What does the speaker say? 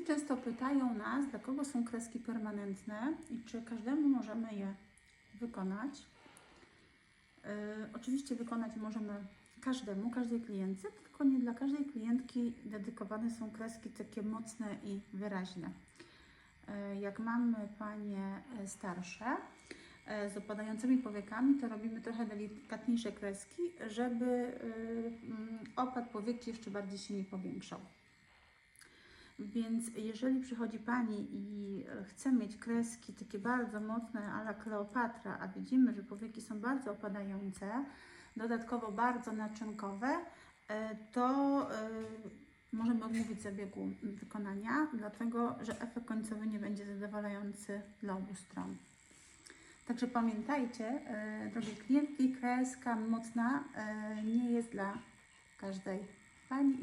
Klientki często pytają nas, dla kogo są kreski permanentne i czy każdemu możemy je wykonać. Yy, oczywiście wykonać możemy każdemu, każdej klientce, tylko nie dla każdej klientki dedykowane są kreski takie mocne i wyraźne. Yy, jak mamy panie e, starsze e, z opadającymi powiekami, to robimy trochę delikatniejsze kreski, żeby yy, opad powieki jeszcze bardziej się nie powiększał. Więc jeżeli przychodzi Pani i e, chce mieć kreski takie bardzo mocne ala Kleopatra, a widzimy, że powieki są bardzo opadające, dodatkowo bardzo naczynkowe, e, to e, możemy odmówić zabiegu wykonania, dlatego że efekt końcowy nie będzie zadowalający dla obu stron. Także pamiętajcie, drogie klientki, kreska mocna nie jest dla każdej Pani.